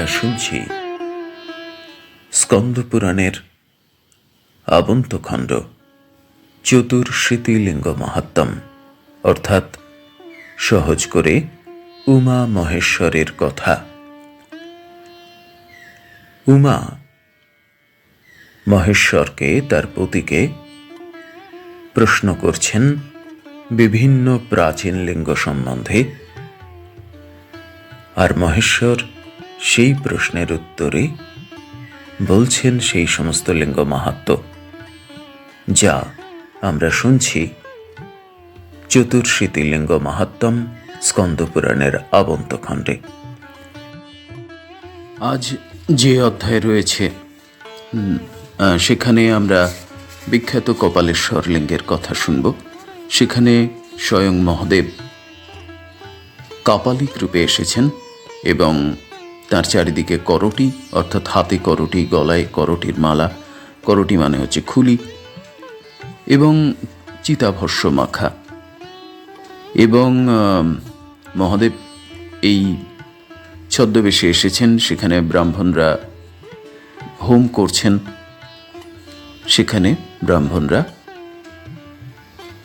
আমরা শুনছি স্কন্দপুরাণের আবন্তখণ্ড চতুর্শীতিলিঙ্গ মাহাত্ম্যম, অর্থাৎ সহজ করে উমা মহেশ্বরের কথা। উমা মহেশ্বরকে তার পতিকে প্রশ্ন করছেন বিভিন্ন প্রাচীন লিঙ্গ সম্বন্ধে, আর মহেশ্বর সেই প্রশ্নের উত্তরে বলছেন সেই সমস্ত লিঙ্গ মাহাত্ম যা আমরা শুনছি। চতুর্শীতি লিঙ্গ মাহাত্ম্যম স্কন্দপুরাণের আবন্তখণ্ডে। আজ যে অধ্যায় রয়েছে সেখানে আমরা বিখ্যাত কপালেশ্বর লিঙ্গের কথা শুনব। সেখানে স্বয়ং মহাদেব কাপালিক রূপে এসেছেন এবং তার চারিদিকে করটি, অর্থাৎ হাতে করটি, গলায় করটির মালা, করটি মানে হচ্ছে খুলি এবং চিতাভস্য মাখা। এবং মহাদেব এই ছদ্মবেশে এসেছেন, সেখানে ব্রাহ্মণরা হোম করছেন। সেখানে ব্রাহ্মণরা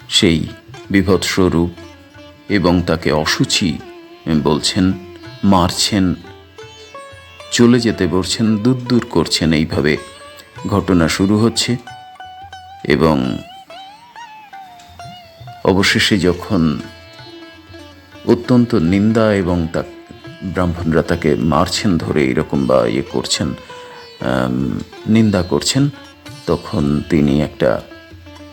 সেই বিভৎস রূপ এবং তাকে অসুচি বলছেন, মারছেন। চলে যেতে বলছেন, দূর দূর করছেন এইভাবে। ঘটনা শুরু হচ্ছে এবং অবশেষে যখন অত্যন্ত নিন্দা এবং তা ব্রাহ্মণরা তাকে মারছেন, ধরে এরকম বা ইয়ে করছেন নিন্দা করছেন, তখন তিনি একটা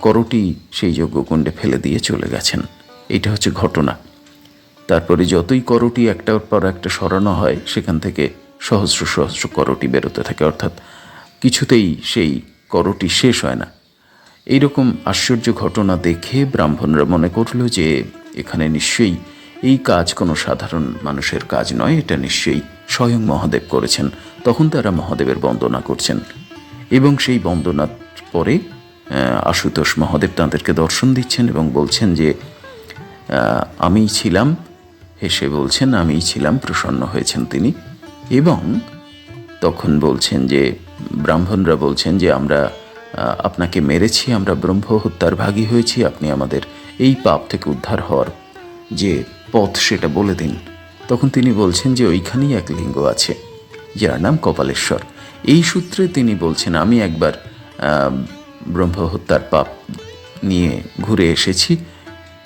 করটি সেই যজ্ঞকুণ্ডে ফেলে দিয়ে চলে গেছেন। এটা হচ্ছে ঘটনা। তারপরে যতই করটি একটার পর একটা সরানো হয়, সেখান থেকে সহস্র সহস্র করটি বেরোতে থাকে, অর্থাৎ কিছুতেই সেই করটি শেষ হয় না। এইরকম আশ্চর্য ঘটনা দেখে ব্রাহ্মণরা মনে করল যে এখানে নিশ্চয়ই এই কাজ কোনো সাধারণ মানুষের কাজ নয়, এটা নিশ্চয়ই স্বয়ং মহাদেব করেছেন। তখন তারা মহাদেবের বন্দনা করছেন এবং সেই বন্দনার পরে আশুতোষ মহাদেব তাঁদেরকে দর্শন দিচ্ছেন এবং বলছেন যে আমিই ছিলাম। হেসে বলছেন, আমিই ছিলাম, প্রসন্ন হয়েছেন তিনি। এবং তখন বলছেন যে, ব্রাহ্মণরা বলছেন যে, আমরা আপনাকে মেরেছি, আমরা ব্রহ্ম হত্যার ভাগী হয়েছি, আপনি আমাদের এই পাপ থেকে উদ্ধার হওয়ার যে পথ সেটা বলে দিন। তখন তিনি বলছেন যে, ওইখানেই এক লিঙ্গ আছে, যার নাম কপালেশ্বর। এই সূত্রে তিনি বলছেন, আমি একবার ব্রহ্ম হত্যার পাপ নিয়ে ঘুরে এসেছি।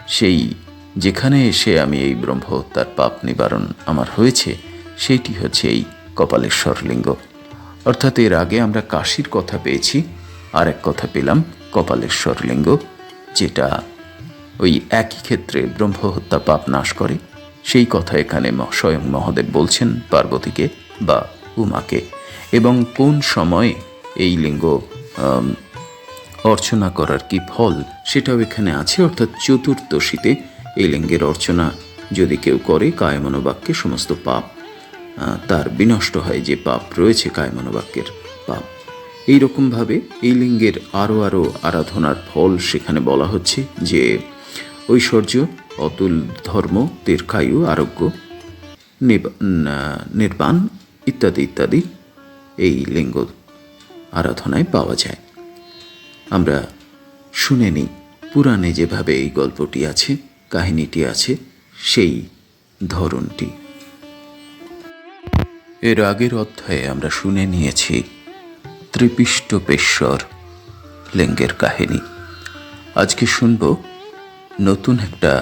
সেই, যেখানে এসে আমি এই ব্রহ্ম হত্যার পাপ নিবারণ আমার হয়েছে সেইটি হচ্ছে এই কপালেশ্বর লিঙ্গ অর্থাৎ এর আগে আমরা কাশীর কথা পেয়েছি, আর এক কথা পেলাম কপালেশ্বর লিঙ্গ যেটা ওই একই ক্ষেত্রে ব্রহ্ম হত্যা পাপ নাশ করে। সেই কথা এখানে স্বয়ং মহাদেব বলছেন পার্বতীকে বা উমাকে। এবং কোন সময়ে এই লিঙ্গ অর্চনা করার কি ফল সেটাও এখানে আছে? অর্থাৎ চতুর্দশীতে এই লিঙ্গের অর্চনা যদি কেউ করে কায় মনোবাক্যে সমস্ত পাপ তার বিনষ্ট হয় যে পাপ রয়েছে কায় মনোবাক্যের পাপ। এই রকমভাবে এই লিঙ্গের আরও আরও আরাধনার ফল সেখানে বলা হচ্ছে যে ঐশ্বর্য, অতুল ধর্ম দীর্ঘায়ু আরোগ্য নির্বাণ ইত্যাদি ইত্যাদি এই লিঙ্গ আরাধনায় পাওয়া যায়। আমরা শুনে নিই, পুরাণে যেভাবে এই গল্পটি আছে, কাহিনীটি আছে, সেই ধরনটি। এর আগের অধ্যায়ে আমরা শুনে নিয়েছি ত্রিপিষ্টপেশ্বর লিঙ্গের কাহিনী। আজকে শুনব নতুন একটা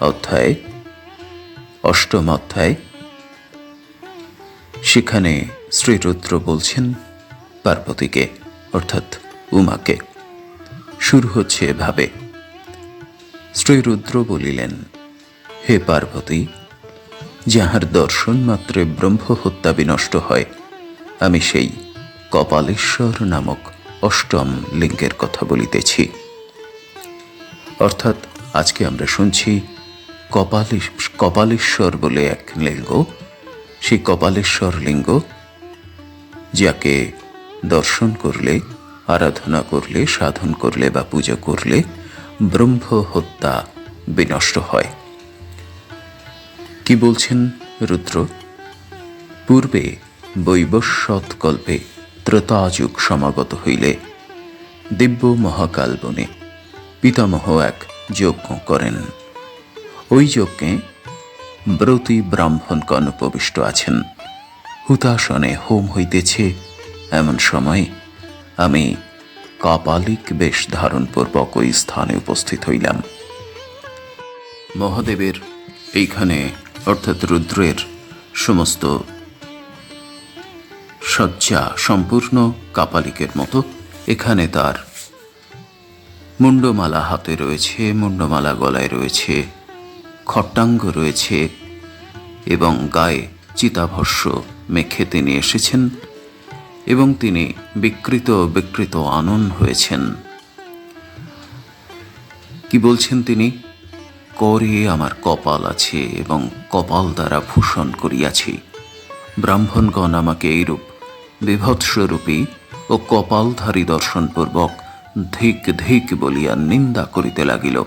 অধ্যায়, অষ্টম অধ্যায়। সেখানে শ্রীরুদ্র বলছেন পার্বতীকে, অর্থাৎ উমাকে, শুরু হচ্ছে এভাবে। শ্রীরুদ্র বলিলেন, হে পার্বতী যাহার দর্শন মাত্রে ব্রহ্ম হত্যা বিনষ্ট হয়, আমি সেই কপালেশ্বর নামক অষ্টম লিঙ্গের কথা বলিতেছি। অর্থাৎ আজকে আমরা শুনছি কপালে, কপালেশ্বর বলে এক লিঙ্গ, সেই কপালেশ্বর লিঙ্গ যাকে দর্শন করলে, আরাধনা করলে, সাধন করলে বা পূজা করলে ব্রহ্ম হত্যা বিনষ্ট হয়। কি বলছেন রুদ্র? পূর্বে বৈবস্বৎকল্পে ত্রেতাযুগ সমাগত হইলে দিব্য মহাকাল বনে পিতামহ এক যজ্ঞ করেন। ওই যজ্ঞে ব্রতী ব্রাহ্মণগণ উপবিষ্ট আছেন। হুতাসনে হোম হইতেছে এমন সময় আমি কাপালিক বেশ ধারণপূর্বক ওই স্থানে উপস্থিত হইলাম। মহাদেবের এইখানে অর্থাৎ রুদ্রের সমস্ত সজ্জা সম্পূর্ণ কাপালিকের মতো। এখানে তার মুন্ডমালা হাতে রয়েছে মুন্ডমালা গলায় রয়েছে, খট্টাঙ্গ রয়েছে এবং গায়ে চিতাভস্য মেখে তিনি এসেছেন এবং তিনি বিকৃত বিকৃত আনন হয়েছেন। কি বলছেন তিনি? করে আমার কপাল আছে এবং কপাল দ্বারা ভূষণ করিয়াছি। ব্রাহ্মণগণ আমাকে এইরূপ বিভৎসরূপী ও কপালধারী দর্শনপূর্বক ধিক ধিক বলিয়া নিন্দা করিতে লাগিল।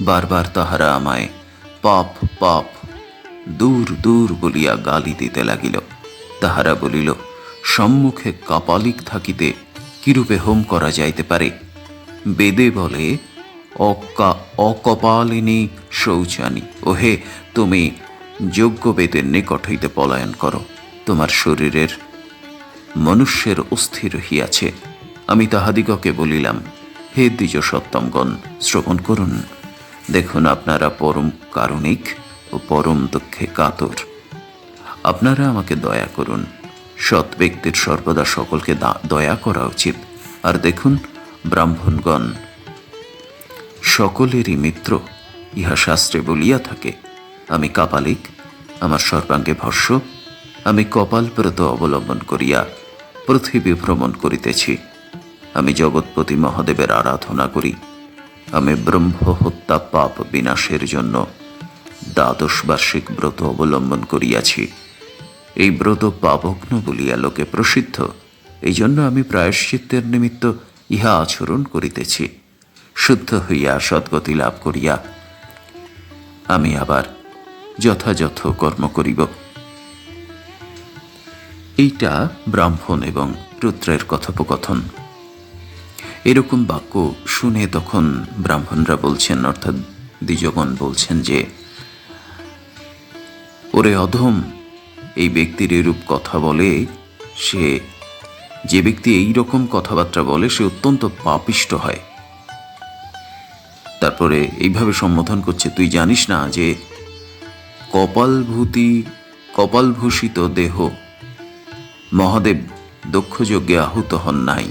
বারবার তাহারা আমায়, পাপ পাপ, দূর দূর বলিয়া গালি দিতে লাগিল। তাহারা বলিল, সম্মুখে কাপালিক থাকিতে কিরূপে হোম করা যাইতে পারে? বেদে বলে অকা, অকপালিনী শৌচানি। ওহে, তুমি যোগ্য বেদের নিকট হইতে পলায়ন করো। তোমার শরীরের মনুষ্যের অস্থির রহিয়াছে আমি তাহাদিগকে বলিলাম, হে দ্বিজ সত্তমগণ শ্রবণ করুন। দেখুন আপনারা পরম কারণিক ও পরম দুঃখে কাতর। আপনারা আমাকে দয়া করুন। সৎ ব্যক্তির সর্বদা সকলকে দয়া করা উচিত। আর দেখুন, ব্রাহ্মণগণ সকলেরই মিত্র, ইহা শাস্ত্রে বলিয়া থাকে, আমি কাপালিক, আমার সর্বাঙ্গে ভস্য, আমি কপালব্রত অবলম্বন করিয়া পৃথিবী ভ্রমণ করিতেছি। আমি জগৎপতি মহাদেবের আরাধনা করি, আমি ব্রহ্ম হত্যা পাপ বিনাশের জন্য দ্বাদশ বার্ষিক ব্রত অবলম্বন করিয়াছি। এই ব্রত পাবগ্ন বলিয়া লোকে প্রসিদ্ধ এই জন্য আমি প্রায়শ্চিত্তের নিমিত্ত ইহা আচরণ করিতেছি। শুদ্ধ হইয়া সদ্গতি লাভ করিয়া আমি আবার যথাযথ কর্ম করিব। এইটা ব্রাহ্মণ এবং রুদ্রের কথোপকথন। এরকম বাক্য শুনে তখন ব্রাহ্মণরা বলছেন, অর্থাৎ দ্বিজগণ বলছেন যে, ওরে অধম, এই ব্যক্তির এরূপ কথা বলে সে, যে ব্যক্তি এই রকম কথাবার্তা বলে সে অত্যন্ত পাপিষ্ট হয়। তারপরে এইভাবে সম্বোধন করছে, তুই জানিস না যে কপালভূতি, কপালভূষিত দেহ মহাদেব দক্ষ যজ্ঞে আহুত হন নাই।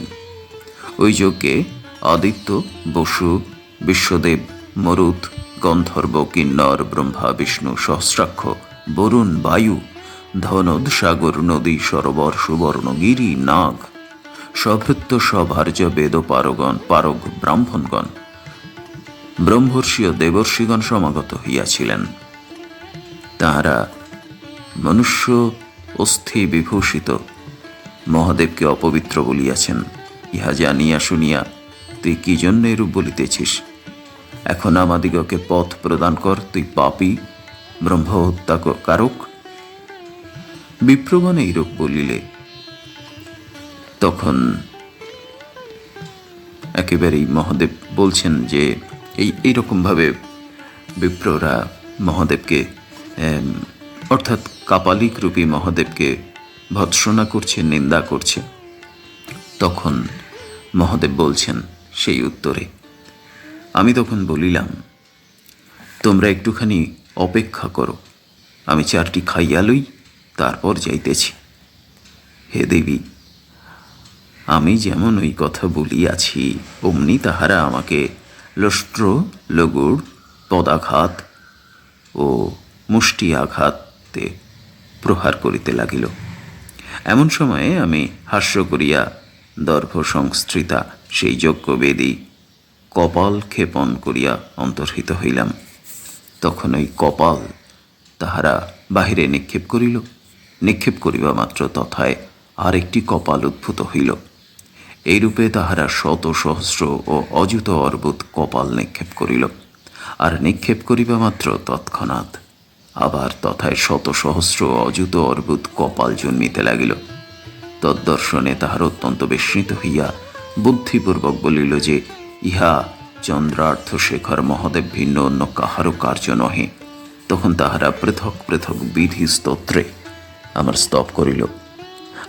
ওই যজ্ঞে আদিত্য, বসু, বিশ্বদেব মরুত গন্ধর্ব, কিন্নর, ব্রহ্মা, বিষ্ণু, সহস্রাক্ষ, বরুণ, বায়ু ধনদ সাগর নদী, সরোবর, সুবর্ণ, গিরি, নাগ, সভৃত্য সভার্য বেদ পারগণ পারগ, ব্রাহ্মণগণ ব্রহ্মর্ষি ও দেবর্ষিগণ সমাগত হইয়াছিলেন। তাহারা মনুষ্য অস্থি বিভূষিত, মহাদেবকে অপবিত্র বলিয়াছেন। ইহা জানিয়া শুনিয়া তুই কি জন্য এরূপ বলিতেছিস? এখন আমাদিগকে পথ প্রদান কর, তুই পাপি, ব্রহ্ম হত্যা কারক। বিপ্রগণ এইরূপ বলিলে তখন একেবারেই মহাদেব বলছেন যে এই এইরকমভাবে বিপ্ররা মহাদেবকে অর্থাৎ কাপালিক রূপী মহাদেবকে ভৎসনা করছে, নিন্দা করছে। তখন মহাদেব বলছেন সেই উত্তরে, আমি তখন বলিলাম, তোমরা একটুখানি অপেক্ষা করো, আমি চারটি খাইয়া লই, তারপর যাইতেছি। হে দেবী, আমি যেমন ওই কথা বলিয়াছি, অমনি তাহারা আমাকে লষ্ট্র লগুড় পদাঘাত ও মুষ্টি আঘাতে প্রহার করিতে লাগিল। এমন সময়ে আমি হাস্য করিয়া দর্ভ সংস্থৃতা সেই যজ্ঞবেদী কপাল ক্ষেপণ করিয়া অন্তর্হিত হইলাম। তখন ওই কপাল তাহারা বাহিরে নিক্ষেপ করিল। নিক্ষেপ করিবা মাত্র তথায় আরেকটি কপাল উদ্ভূত হইল। এইরূপে তাহারা শত সহস্র ও অযুত অর্বুত কপাল নিক্ষেপ করিল। আর নিক্ষেপ করিবা মাত্র তৎক্ষণাৎ। আবার তথায় শত সহস্র অযুত অর্বুদ কপাল জন্মিতে লাগিল। তদ্দর্শনে তাহার অত্যন্ত বিস্মিত হইয়া বুদ্ধিপূর্বক বলিল যে, ইহা চন্দ্রার্থ শেখর মহাদেব ভিন্ন অন্য কাহারও কার্য নহে। তখন তাহারা পৃথক পৃথক বিধি স্তোত্রে আমার স্তব করিল।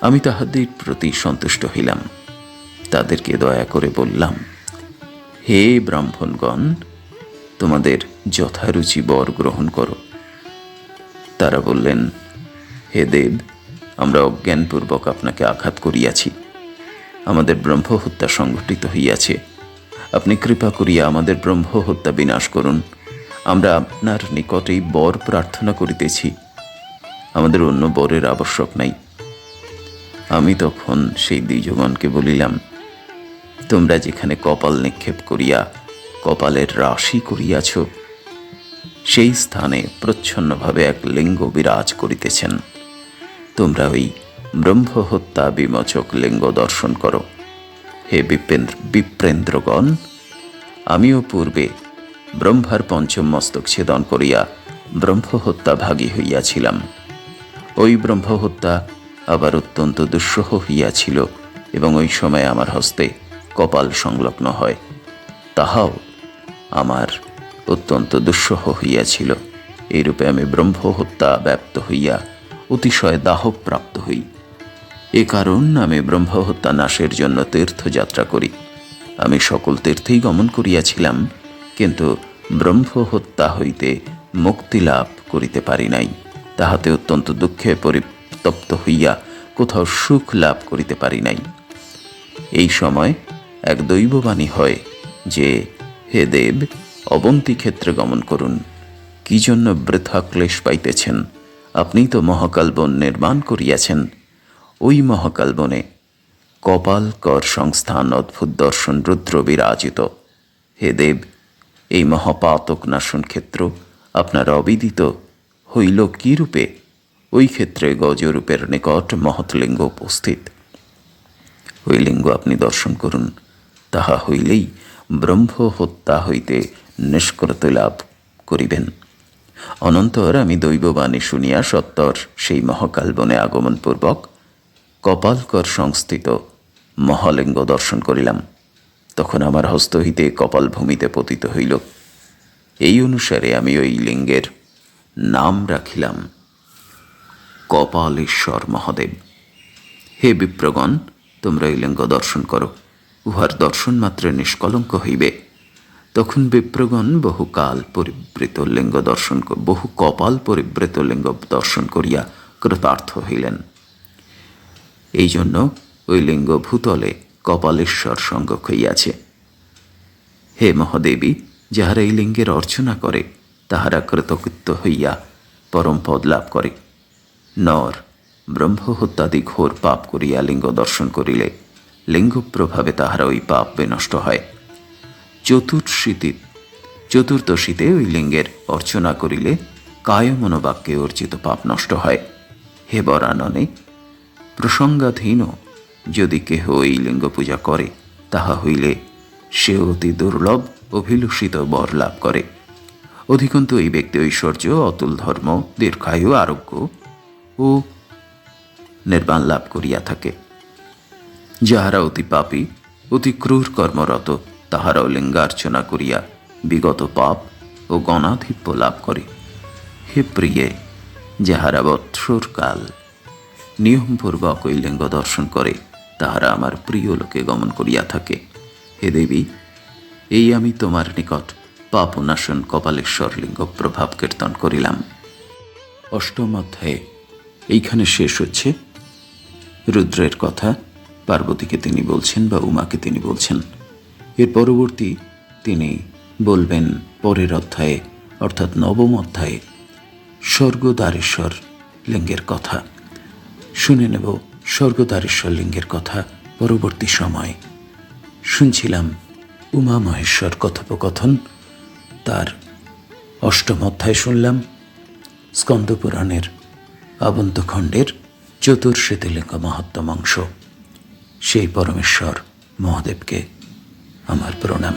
আমি তাহাদের প্রতি সন্তুষ্ট হইলাম। তাদেরকে দয়া করে বললাম, হে ব্রাহ্মণগণ, তোমাদের যথারুচি বর গ্রহণ করো। তারা বললেন, হে দেব, আমরা অজ্ঞানপূর্বক আপনাকে আঘাত করিয়াছি। আমাদের ব্রহ্ম হত্যা সংঘটিত হইয়াছে। আপনি কৃপা করিয়া আমাদের ব্রহ্ম হত্যা বিনাশ করুন। আমরা আপনার নিকটেই বর প্রার্থনা করিতেছি। আমাদের অন্য বরের আবশ্যক নাই। আমি তখন সেই দ্বিজগণকে বলিলাম তোমরা যেখানে কপাল নিক্ষেপ করিয়া কপালের রাশি করিয়াছ, সেই স্থানে প্রচ্ছন্নভাবে এক লিঙ্গ বিরাজ করিতেছেন। তোমরা ওই ব্রহ্ম হত্যা বিমোচক লিঙ্গ দর্শন করো। হে বিপেন্দ্র বিপ্রেন্দ্রগণ, আমিও পূর্বে ব্রহ্মার পঞ্চম মস্তক ছেদন করিয়া ব্রহ্ম হত্যা ভাগী হইয়াছিলাম। ওই ব্রহ্ম হত্যা আবার অত্যন্ত দুঃসহ হইয়াছিল এবং ওই সময় আমার হস্তে কপাল সংলগ্ন হয়, তাহাও আমার অত্যন্ত দুঃসহ হইয়াছিল। এইরূপে আমি ব্রহ্ম হত্যা ব্যাপ্ত হইয়া অতিশয় দাহ প্রাপ্ত হই। এ কারণ আমি ব্রহ্ম হত্যা নাশের জন্য তীর্থযাত্রা করি। আমি সকল তীর্থেই গমন করিয়াছিলাম, কিন্তু ব্রহ্ম হত্যা হইতে মুক্তি লাভ করিতে পারি নাই। তাহাতে অত্যন্ত দুঃখে পরিতপ্ত হইয়া কোথাও সুখ লাভ করিতে পারি নাই। এই সময় এক দৈববাণী হয় যে, হে দেব, অবন্তী ক্ষেত্রে গমন করুন। কি জন্য বৃথা ক্লেশ পাইতেছেন? আপনি তো মহাকাল বন নির্মাণ করিয়াছেন। ওই মহাকাল বনে কপাল, কর সংস্থান, অদ্ভুত দর্শন, রুদ্র বিরাজিত। হে দেব, এই মহাপাতক নাশন ক্ষেত্র আপনার অবিদিত হইল কি রূপে ওই ক্ষেত্রে গজরূপের নিকট মহৎলিঙ্গ উপস্থিত। ওই লিঙ্গ আপনি দর্শন করুন। তাহা হইলেই ব্রহ্ম হত্যা হইতে নিষ্কৃতি লাভ করিবেন। অনন্তর আমি দৈববাণী শুনিয়া সত্তর সেই মহাকাল বনে আগমনপূর্বক কপালকর সংস্থিত মহালিঙ্গ দর্শন করিলাম। তখন আমার হস্ত হইতে কপাল ভূমিতে পতিত হইল। এই অনুসারে আমি ওই লিঙ্গের নাম রাখিলাম কপালেশ্বর মহাদেব। হে বিপ্রগণ, তোমরা এই লিঙ্গ দর্শন করো। উহার দর্শন মাত্রে নিষ্কলঙ্ক হইবে। তখন বিপ্রগণ বহুকাল পরিবৃত লিঙ্গ দর্শন বহু কপাল পরিবৃত লিঙ্গ দর্শন করিয়া কৃতার্থ হইলেন। এই জন্য ওই লিঙ্গ ভূতলে কপালেশ্বর সঙ্গ হইয়াছে। হে মহাদেবী, যাহারা এই লিঙ্গের অর্চনা করে, তাহারা কৃতকৃত্য হইয়া পরম পদ লাভ করে। নর ব্রহ্ম হত্যাদি ঘোর পাপ করিয়া লিঙ্গ দর্শন করিলে লিঙ্গ প্রভাবে তাহারা ওই পাপ বিনষ্ট হয়। চতুর্শীতি, চতুর্দশীতে ওই লিঙ্গের অর্চনা করিলে কায় মনোবাক্যে অর্জিত পাপ নষ্ট হয়। হে বরাননে, প্রসঙ্গাধীন যদি কেহ এই লিঙ্গ পূজা করে, তাহা হইলে সে অতি দুর্লভ, অভিলষিত বর লাভ করে। অধিকন্তু এই ব্যক্তি ঐশ্বর্য, অতুল ধর্ম, দীর্ঘায়ু, আরোগ্য ও নির্বাণ লাভ করিয়া থাকে। যাহারা অতি পাপী, অতি ক্রূর কর্মরত, তাহারাও লিঙ্গার্চনা করিয়া বিগত পাপ ও গণাধিপ্য লাভ করে। হে প্রিয়ে, যাহারা বৎসরকাল নিয়মপূর্বক ওই লিঙ্গ দর্শন করে, তাহারা আমার প্রিয় লোকে গমন করিয়া থাকে। হে দেবী, এই আমি তোমার নিকট পাপনাশন কপালেশ্বর লিঙ্গ প্রভাব কীর্তন করিলাম। অষ্টম অধ্যায়ে, এইখানে শেষ হচ্ছে। রুদ্রের কথা পার্বতীকে তিনি বলছেন বা উমাকে তিনি বলছেন। এর পরবর্তী তিনি বলবেন পরের অধ্যায়ে, অর্থাৎ নবম অধ্যায়ে, স্বর্গদ্বারেশ্বর লিঙ্গের কথা। শুনে নেব স্বর্গদ্বারেশ্বর লিঙ্গের কথা পরবর্তী সময়। শুনছিলাম উমা মহেশ্বর কথোপকথন, তার অষ্টম অধ্যায় শুনলাম, স্কন্দপুরাণের আবন্তখণ্ডের চতুর্শ্বেতলিঙ্গ মহাত্ম অংশ। সেই পরমেশ্বর মহাদেবকে আমার প্রণাম।